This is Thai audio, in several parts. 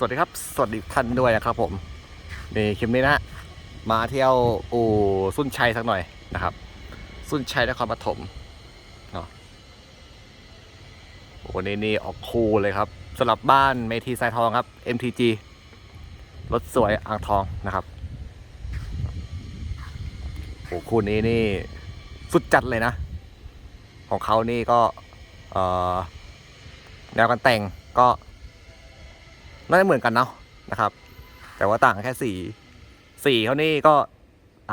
สวัสดีครับ สวัสดีท่านด้วยนะครับผมในคลิปนี้นะมาเที่ยวอู่สุนชัยสักหน่อยนะครับ สุนชัยนครปฐมเนาะวันนี้นี่ออกคูลเลยครับสำหรับบ้านเมทีสายทองครับ MTG รถสวยอ่างทองนะครับโอ้คู่นี้นี่สุดจัดเลยนะ ของเขานี่ก็เออแนวการแต่งก็ น่าจะเหมือนกันเนาะนะครับ แต่ว่าต่างแค่สีสีเขานี่ก็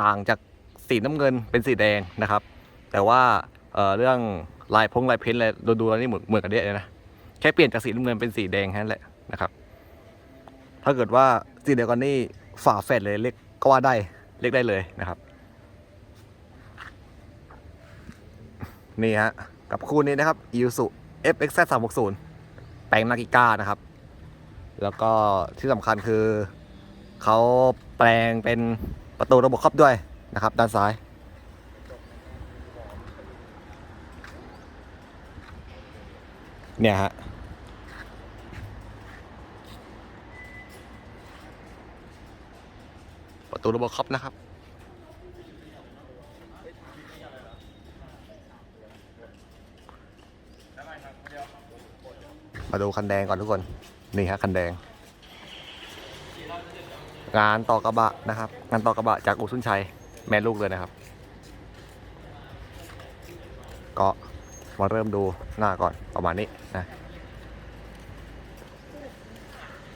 ต่างจากสีน้ำเงินเป็นสีแดงนะครับ แต่ว่าเเรื่องลายพงลายเพ้นอะไรดูๆแล้วนี่เหมือนเหมือนกันเยอะเลยนะแค่เปลี่ยนจากสีน้ำเงินเป็นสีแดงแค่นั้นแหละนะครับ ถ้าเกิดว่าสีเดียวกันนี่ฝาแฝดเลยเรียกก็ว่าได้เรียกได้เลยนะครับ นี่ฮะกับคู่นี้นะครับ i s u FX 360แปลงนากิก้านะครับ แล้วก็ที่สำคัญคือเขาแปลงเป็นประตูระบบครอบด้วยนะครับ ด้านซ้าย เนี่ยฮะประตูระบบครอบนะครับมาดูคันแดงก่อนทุกคน นี่ฮะคันแดง งานต่อกระบะนะครับ งานต่อกระบะจากอุสุนชัย แม่ลูกเลยนะครับ ก็มาเริ่มดูหน้าก่อนประมาณนี้นะ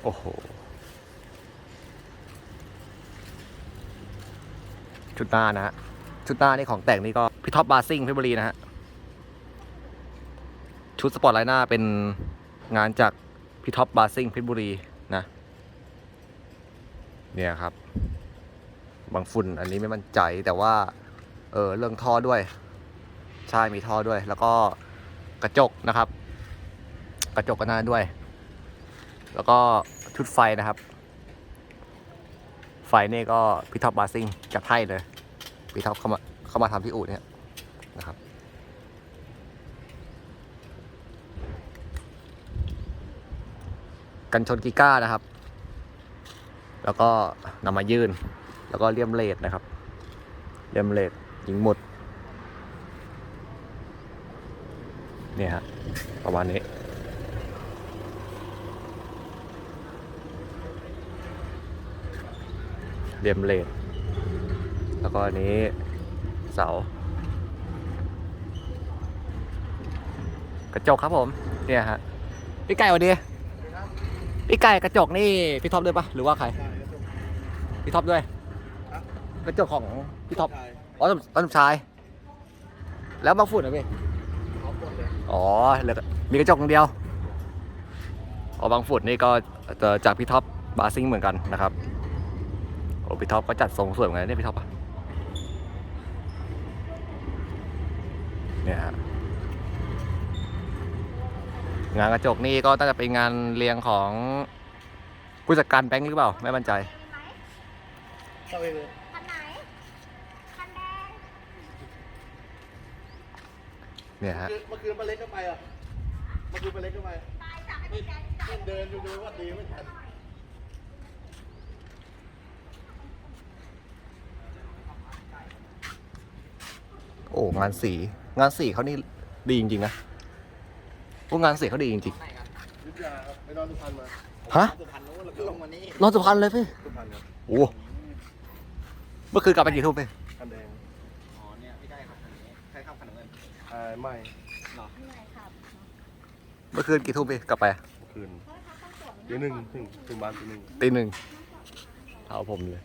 โอ้โห ชุดหน้านะฮะ ชุดหน้านี่ของแต่งนี่ก็พี่ท็อปบาซิ่งเพชรบุรีนะฮะ ชุดสปอร์ตไลน์หน้าเป็นงานจาก พี่ท็อปบาซิงเพชรบุรีนะ เนี่ยครับ บางฝุ่นอันนี้ไม่มั่นใจแต่ว่า เออเรื่องท่อด้วย ใช่มีท่อด้วย แล้วก็กระจกนะครับ กระจกก็น่าด้วย แล้วก็ชุดไฟนะครับ ไฟนี่ก็พี่ท็อปบาซิงจัดให้เลยพี่ท็อปเข้ามาเข้ามาทำที่อู่เนี่ยนะครับ กันชนกีก้านะครับ แล้วก็นำมายื่น แล้วก็เลี่ยมเลดนะครับ เลี่ยมเลดยิงหมดเนี่ยฮะประมาณนี้เลี่ยมเลดแล้วก็อันนี้เสา กระจกครับผม เนี่ยฮะ พี่ไก่สวัสดี พี่ไก่กระจกนี่พี่ท็อปด้วยปะหรือว่าใคร พี่ท็อปด้วย กระจกของพี่ท็อป อ๋อต้นต้นชาย แล้วบางฝุ่นนะพี่อ๋อเหลือมีกระจกอย่างเดียว อ๋อบางฝุ่นนี่ก็จอจากพี่ท็อปบาซิงเหมือนกันนะครับโอ้พี่ท็อปก็จัดทรงสวยเหมือนกันเนี่ยพี่ท็อปอะเนี่ยฮะ งานกระจกนี่ก็น่าจะเป็นงานเรียงของผู้จัดการแบงค์หรือเปล่า ไม่มั่นใจเข้าเองเลยคันไหนคันแดงเนี่ยฮะ เมื่อคืนป้าเล็กก็ไปอะเมื่อคืนป้าเล็กก็ไปตายจากให้พี่แกจัเล่นเดินอยู่ดูว่าดีไม่ทันโอ้งานสี งานสีเขานี่ดีจริงๆนะ พวกงานสีเขาดีจริงยุทธยาครับไปนอนสุพรรณมาๆฮะสุพรรณนู้นแล้วก็ลงมานี่นอนสุพรรณเลยพี่สุพรรณครับโอ้เมื่อคืนกลับไปกี่ทุ่มพี่คันแดงอ๋อเนี่ยพี่ได้ครับคันนี้ใครขับคันน้ำเงินอ่าไม่เหนื่อยครับเมื่อคืนกี่ทุ่มพี่กลับไปเมื่อคืนตีหนึ่งถึงถึงบ้านตีหนึ่งตีหนึ่งเท่าผมเลย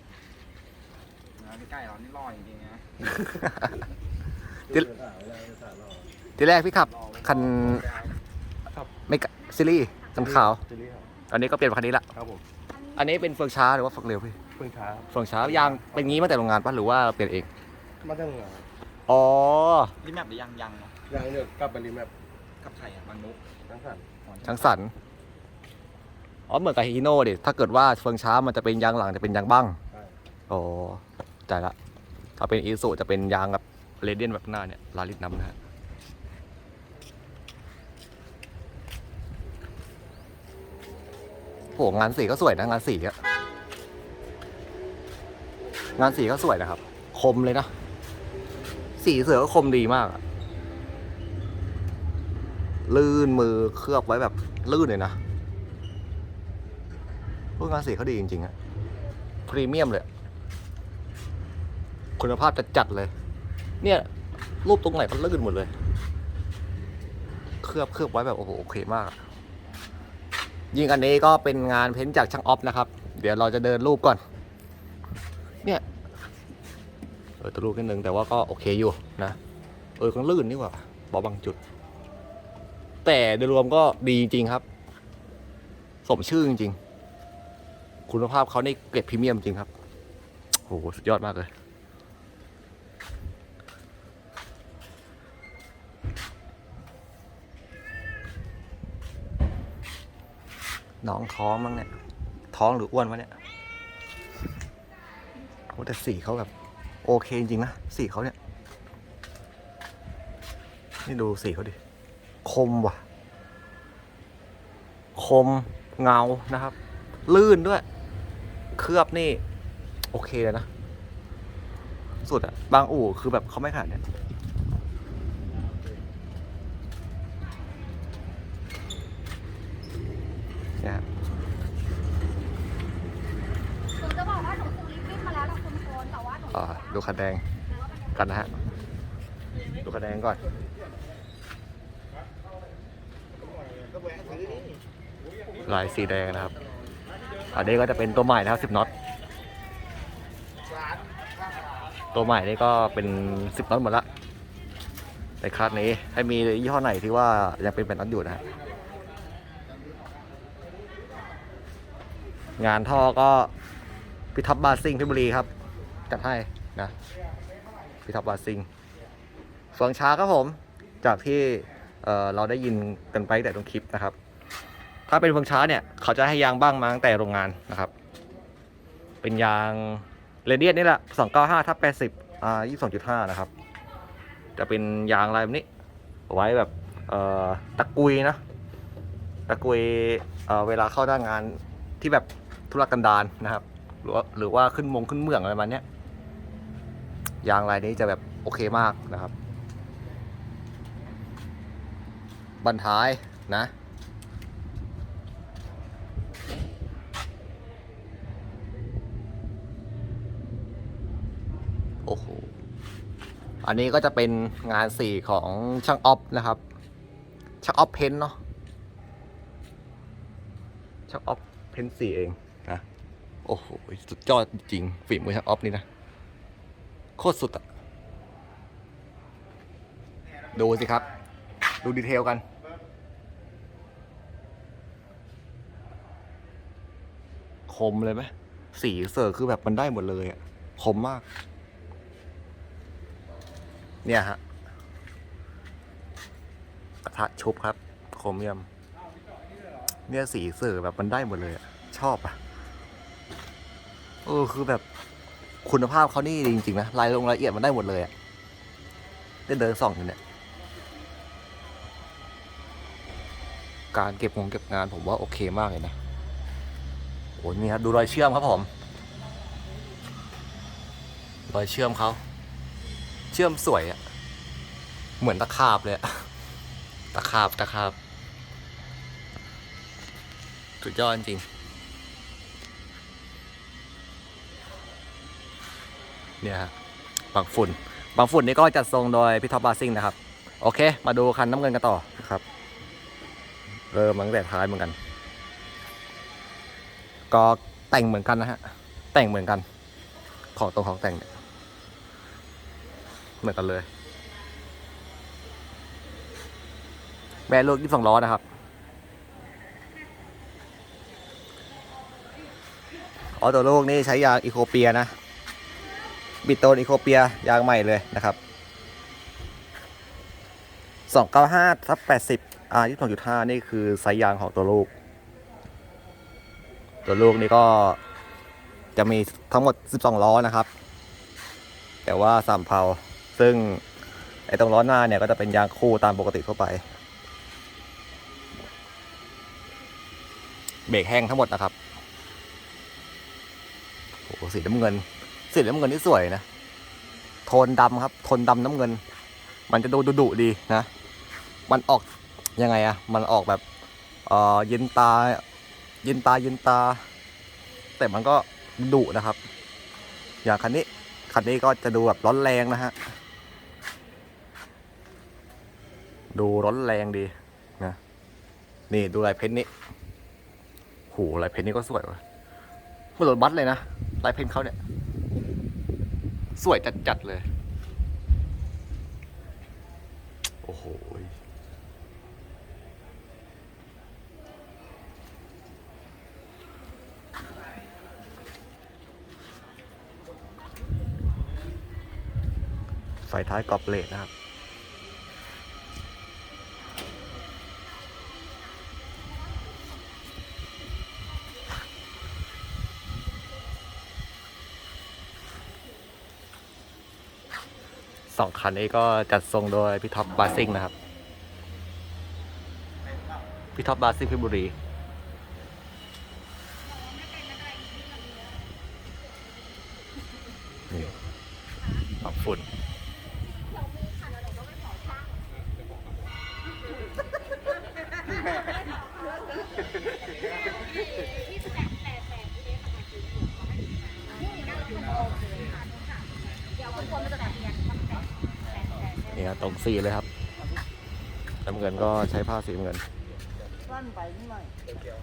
นะพี่ใกล้เรานี่รอจริงๆนะที่ เดินอ่าเวลาเดินอ่าเราทีแรกพี่ขับคัน ไม่กะซีรีส์คันขาว ซีรีส์ครับตอนนี้ก็เปลี่ยนเป็นคันนี้ละ ครับผมอันนี้เป็นเฟืองช้าหรือว่าเฟืองเร็วพี่ เพิ่งช้าเฟืองช้ายางเป็นงี้มาแต่โรงงานปะหรือว่าเปลี่ยนเอง มาตั้งอ่าอ๋อ รีแมปหรือยังยังเนาะอย่างเนี่ยกลับไปรีแมปกับใครอะบางนุกทั้งสั่นอ๋อทั้งสัน อ๋อเหมือนกับฮีโน่ดิ ถ้าเกิดว่าเฟืองช้ามันจะเป็นยางหลังจะเป็นยางบ้าง ใช่โอ้ใจละ ถ้าเป็นอีซูจะเป็นยางแบบเรเดียนแบบหน้าเนี่ย ลาลิตน้ำนะฮะ โหงานสีก็สวยนะงานสีอะงานสีก็สวยนะครับ คมเลยนะ สีเสือก็คมดีมากอะลื่นมือเคลือบไว้แบบลื่นเลยนะพวกงานสีเขาดีจริงๆอะพรีเมียมเลย คุณภาพจัดๆเลย เนี่ย รูปตรงไหนก็ลื่นหมดเลย เคลือบเคลือบไว้แบบโอ้โหโอเคมากอะ ยิ่งอันนี้ก็เป็นงานเพ้นท์จากช่างออฟนะครับ เดี๋ยวเราจะเดินรูปก่อน เนี่ยเออตัวรูปนิดนึงแต่ว่าก็โอเคอยู่นะ เออก็ลื่นนี่ว่าบอบางจุด แต่โดยรวมก็ดีจริงๆครับ สมชื่อจริง คุณภาพเขาในเกรดพรีเมียมจริงครับโหสุดยอดมากเลย น้องท้องมั้งเนี่ย ท้องหรืออ้วนวะเนี่ยโอ้แต่สีเขาแบบ โอเคจริงๆนะ สีเขาเนี่ย นี่ดูสีเขาดิ คมว่ะ คมเงานะครับ ลื่นด้วย เคลือบนี่ โอเคเลยนะ สุดอะบางอู่คือแบบเขาไม่ขาดเนี่ยฮะ หนูจะบอกว่าหนูซื้อลิปบิ้นมาแล้วนะคุณโคนแต่ว่าหนู อ่า ดูคันแดงกันนะฮะ ดูคันแดงก่อนลายสีแดงนะครับ อันนี้ก็จะเป็นตัวใหม่นะครับ10น็อต ตัวใหม่นี่ก็เป็น10น็อตหมดละในคาดนี้ให้มียี่ห้อไหนที่ว่ายังเป็นเป็นน็อตอยู่นะฮะงานท่อก็พิทับบาซิ่งพชรบุรีครับ จัดให้ นะพิทับบาซิ่งเฟืองช้าครับผม จากที่เเราได้ยินกันไปแต่ตรงคลิปนะครับ ถ้าเป็นเฟืองช้าเนี่ย เขาจะให้ยางบ้างมาตั้งแต่โรงงานนะครับ เป็นยางเรเดียนนี่แหละ295ทับ80อ่า22.5 นะครับ จะเป็นยางอะไรแบบนี้ ไว้แบบตะกุยนะ ตะกุยเเวลาเข้าหน้างานที่แบบธุรกันดารนะครับ หรือว่าหรือว่าขึ้นมงขึ้นเมืองอะไรประมาณเนี้ ยางลายนี้จะแบบโอเคมากนะครับ บันท้ายนะ โอ้โห อันนี้ก็จะเป็นงานสีของช่างออฟนะครับ ช่างออฟเพนท์เนาะ ช่างออฟเพนท์สีเองนะ โอ้โห สุดยอดจริงฝีมือช่างออฟนี่นะ โคตรสุดอะดูสิครับ ดูดีเทลกันคมเลยไหมสีเสอร์คือแบบมันได้หมดเลยอะคมมาก เนี่ยฮะกระทะชุบครับครเมียม เนี่ยสีเสือแบบมันได้หมดเลยอะชอบอะเออคือแบบ คุณภาพเขานี่ดีจริงๆนะรายลงรายละเอียดมันได้หมดเลยอะได้เดินส่องอยู่เนี่ย การเก็บงงเก็บงานผมว่าโอเคมากเลยนะโอ้ยนี่ครับดูรอยเชื่อมครับผม รอยเชื่อมเขาเชื่อมสวยอะเหมือนตะขาบเลยอะตะขาบตะขาบสุดยอดจริง เนี่ยฮะบางฝุ่น บางฝุ่นนี่ก็จัดทรงโดยพี่ท็อปบาซิงนะครับ โอเค มาดูคันน้ำเงินกันต่อนะครับ เริ่มมาตั้งแต่ท้ายเหมือนกัน ก็แต่งเหมือนกันนะฮะ แต่งเหมือนกัน ของตรงของแต่งเนี่ยเหมือนกันเลยแม่ลูก22ล้อนะครับอ๋อตัวลูกนี่ใช้ยางอีโคเปียนะ บิโตนอีโคเปียยางใหม่เลยนะครับ295ทับ80 R 22.5 นี่คือไซส์ยางของตัวลูก ตัวลูกนี่ก็จะมีทั้งหมด 12 ล้อนะครับ แต่ว่าสามเพาซึ่งไอ้ตรงล้อหน้าเนี่ยก็จะเป็นยางคู่ตามปกติทั่วไป เบรกแห้งทั้งหมดนะครับโอ้โหสีน้ำเงิน สีน้ำเงินนี่สวยนะ โทนดำครับ โทนดำน้ำเงิน มันจะดูดุดุดีนะ มันออกยังไงอะมันออกแบบเออเย็นตา เย็นตาเย็นตา แต่มันก็ดุนะครับ อย่างคันนี้คันนี้ก็จะดูแบบร้อนแรงนะฮะ ดูร้อนแรงดีนะ นี่ดูลายเพ้นนี่โหลายเพ้นนี่ก็สวยว่ะเหมือนรถบัสเลยนะลายเพ้นท์เขาเนี่ย สวยจัดๆเลย โอ้โหไฟท้ายกรอบเลดนะครับ สองคันนี้ก็จัดทรงโดยพี่ท็อปบาซิงนะครับ พี่ท็อปบาซิงพชรบุรี นี่ปรับฝุ่นเดี๋ยวคนคนมันจะแบบ นี่ครับตรงสีเลยครับน้ำเงินก็ใช้ผ้าสีน้ำเงิน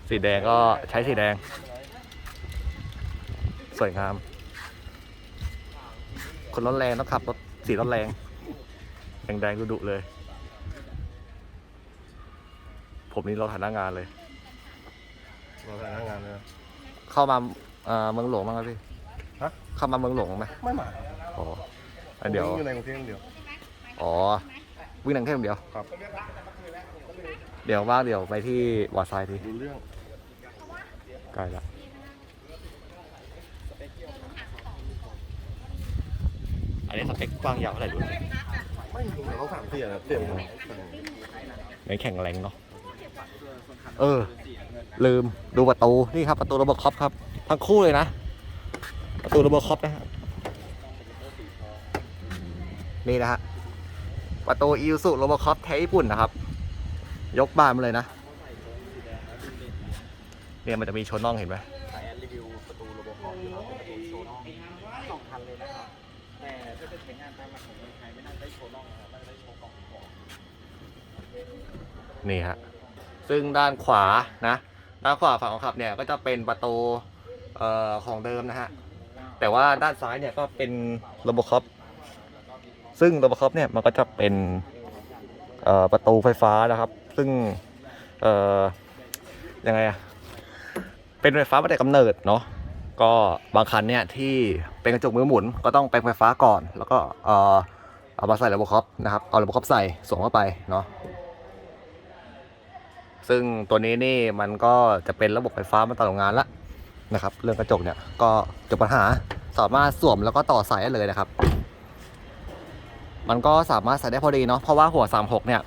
สีแดงก็ใช้สีแดง สวยงาม คนร้อนแรงต้องขับรถสีร้อนแรงแดงแดงๆดุๆเลย ผมนี่เราฐานะงานเลยเราทำงานเลยนะเข้ามาเอ่อเมืองหลวงบ้างไหมพี่ฮะเข้ามาเมืองหลวงบ้างไหมไม่มาอ๋ออะเดี๋ยวอยู่ในกรุงเทพอย่างเดียว อ๋อ วิ่งนังเทพเดียว ครับเดี๋ยวว่างเดี๋ยวไปที่วาซายทีดูเรื่องใกล้ละอันนี้สเปคกว้างยาวเท่าไหร่ดูสิไม่มีแต่เขาสามเสียนะเสียงไม่แข็งแรงเนาะเออ ลืมดูประตู นี่ครับประตูระบบคอปครับ ทั้งคู่เลยนะ ประตูระบบคอปนะฮะนี่นะฮะ ประตูอิวสุโรบคอปแท้ญี่ปุ่นนะครับ ยกบานมาเลยนะเนี่ยมันจะมีโชว์น่องเห็นไหมสายแอนรีวิวประตูโรบอคอปอยู่แล้วเป็นประตูโชว์น่องสองคันเลยนะครับ แต่ถ้าจะใช้งานตามหลักของเมืองไทยไม่น่าได้โชว์น่องนะครับน่ได้โชว์กล่องก่อนนี่ฮะ ซึ่งด้านขวานะ ด้านขวาฝั่งคนขับเนี่ยก็จะเป็นประตูเอ่อของเดิมนะฮะ แต่ว่าด้านซ้ายเนี่ยก็เป็นโรบคอป ซึ่งโรบคอปเนี่ยมันก็จะเป็นประตูไฟฟ้านะครับ ซึ่งยังไงอะเป็นไฟฟ้ามาแต่กำเนิดเนาะก็บางคันเนี่ยที่เป็นกระจกมือหมุนก็ต้องแปลงไฟฟ้าก่อน แล้วก็เออเอามาใส่โรบบคอปนะครับเอาโรบบคอปใส่สวมเข้าไปเนาะซึ่งตัวนี้นี่มันก็จะเป็นระบบไฟฟ้ามาตลอดงานละนะครับ เรื่องกระจกเนี่ยก็จบปัญหาสามารถสวมแล้วก็ต่อสายได้เลยนะครับ มันก็สามารถใส่ได้พอดีเนาะเพราะว่าหัว 36 เนี่ย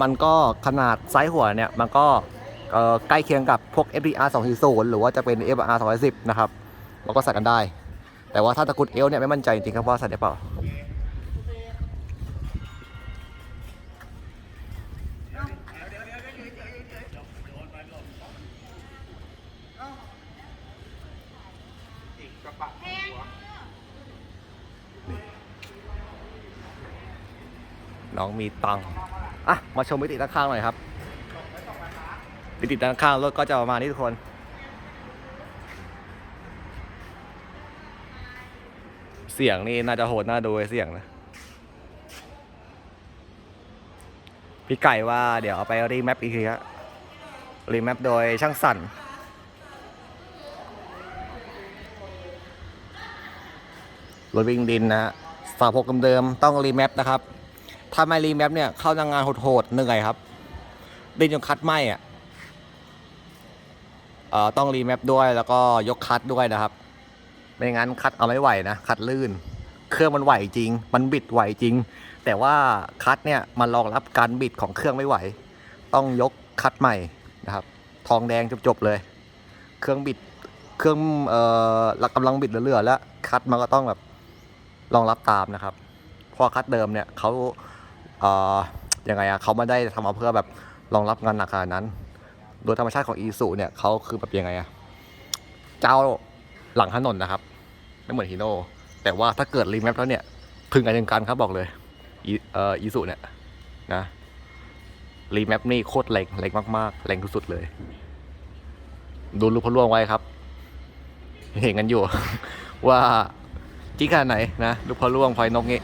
มันก็ขนาดไซส์หัวเนี่ย มันก็ใกล้เคียงกับพวก FDR 240 หรือว่าจะเป็น FR 210 นะครับ มันก็ใส่กันได้ แต่ว่าถ้าตะกุดเอลเนี่ยไม่มั่นใจจริงๆครับว่าใส่ได้เปล่า มีตังอะมาชมมิติด้านข้างหน่อยครับมิติด้านข้างรถก็จะประมาณนี้ทุกคนเสียงนี่น่าจะโหดน่าดูไอ้เสียงนะ พี่ไก่ว่าเดี๋ยวเอาไปรีแมปอีกทีครับรีแมปโดยช่างสั่น รถวิ่งดินนะฮะฝาพกเดิมๆต้องรีแมปนะครับ ถ้าไม่รีแมปเนี่ยเข้าทางงานโหดๆเหนื่อยครับดินจนคัดไหมอะเอ่อต้องรีแมปด้วยแล้วก็ยกคัดด้วยนะครับ ไม่งั้นคัดเอาไม่ไหวนะคัดลื่น เครื่องมันไหวจริง มันบิดไหวจริง แต่ว่าคัดเนี่ยมันรองรับการบิดของเครื่องไม่ไหว ต้องยกคัดใหม่นะครับ ทองแดงจบๆเลย เครื่องบิดเครื่องเอ่อกำลังบิดเรือๆแล้วคัดมันก็ต้องแบบรองรับตามนะครับพราะคัดเดิมเนี่ยเขา เอ่อยังไงอะเขาไม่ได้ทำมาเพื่อแบบรองรับงานหนักขนาดนั้น โดยธรรมชาติของอีซูเนี่ยเขาคือแบบยังไงอะเจ้าหลังถนนนะครับ ไม่เหมือนฮีโน่แต่ว่าถ้าเกิดรีแมปแล้วเนี่ยถึงกันถึงกันครับบอกเลยอีเอ่ออีซูเนี่ยนะรีแมปนี่โคตรแรงแรงมากๆแรงที่สุดเลย ดูรูปพะล่วงไว้ครับ เห็นกันอยู่ ว่าจี้ขนาดไหนนะ ลูกพะล่วงพลอยนกงี้